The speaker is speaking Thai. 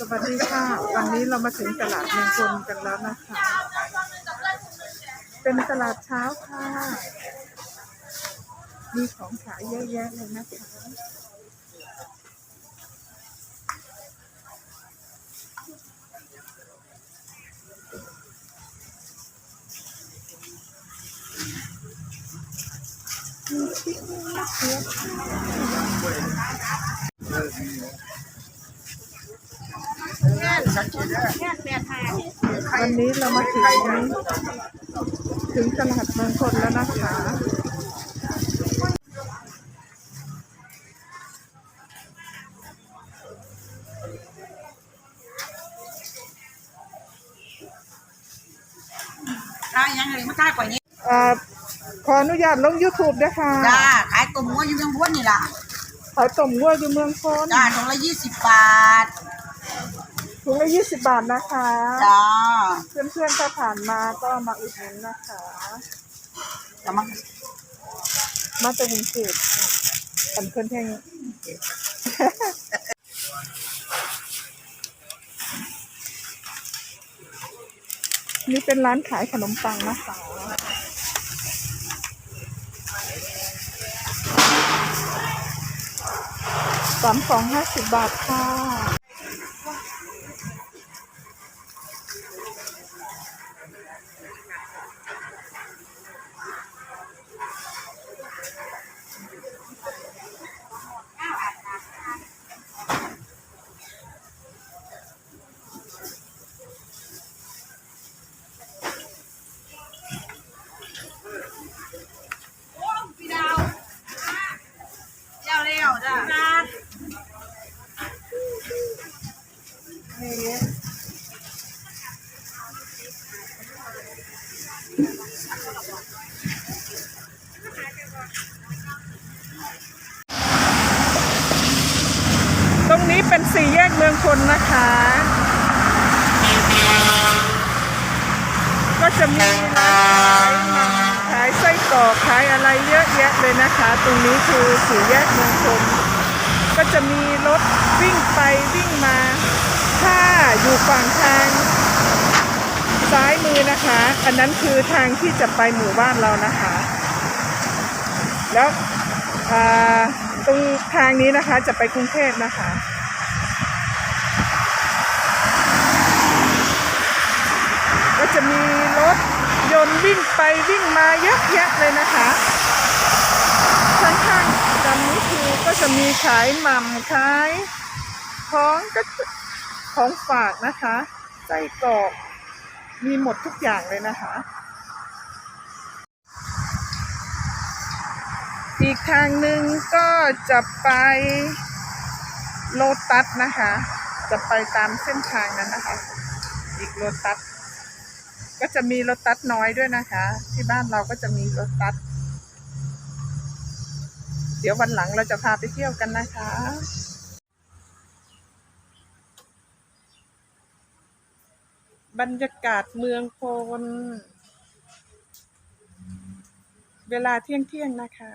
สวัสดีค่ะ วันนี้เรามาถึงตลาดเมืองพลกันแล้วนะคะ เป็นตลาดเช้าค่ะ มีของขายเยอะแยะเลยนะคะมีพริกมีมะเขือเทศ วันนี้เรามาถึงถึงตลาดเมืองพลแล้วนะคะขายยังไงไม่กล้ากว่านี้เอ่อขออนุญาตลง YouTube ด้วยค่ะจ้าขายตัวหมูอยู่ยังพ้นนี่ล่ะขายต้มวัวอยู่เมืองพลจ้าถุงละยี่สิบบาท ถุงละยี่สิบบาทนะคะ จ้าเพื่อนๆถ้าผ่านมาก็มาอุดหนุนนะคะ จะมามาจากกรุงเทพกันเพื่อนแห่งนี่เป็นร้านขายขนมปังนะคะสามสองห้าสิบบาทค่ะ พี่ดาวเจ้าเร็วจ้า ตรงนี้เป็นสี่แยกเมืองพลนะคะ ก็จะมีร้านขายหนังขายไส้กรอกขายอะไรเยอะแยะเลยนะคะ ตรงนี้คือสี่แยกเมืองพลก็จะมีรถวิ่งไปวิ่งมา อยู่ฝั่งทางซ้ายมือนะคะ อันนั้นคือทางที่จะไปหมู่บ้านเรานะคะ แล้วตรงทางนี้นะคะจะไปกรุงเทพนะคะก็จะมีรถยนต์วิ่งไปวิ่งมาเยอะแยะเลยนะคะข้างๆกันนี้คือก็จะมีขายหม่ำขายของก็ ของฝากนะคะไส้กรอกมีหมดทุกอย่างเลยนะคะอีกทางหนึ่งก็จะไปโลตัสนะคะ จะไปตามเส้นทางนั้นนะคะ อีกโลตัส ก็จะมีโลตัสน้อยด้วยนะคะ ที่บ้านเราก็จะมีโลตัส เดี๋ยววันหลังเราจะพาไปเที่ยวกันนะคะ บรรยากาศเมืองโพน เวลาเที่ยงเที่ยงนะคะ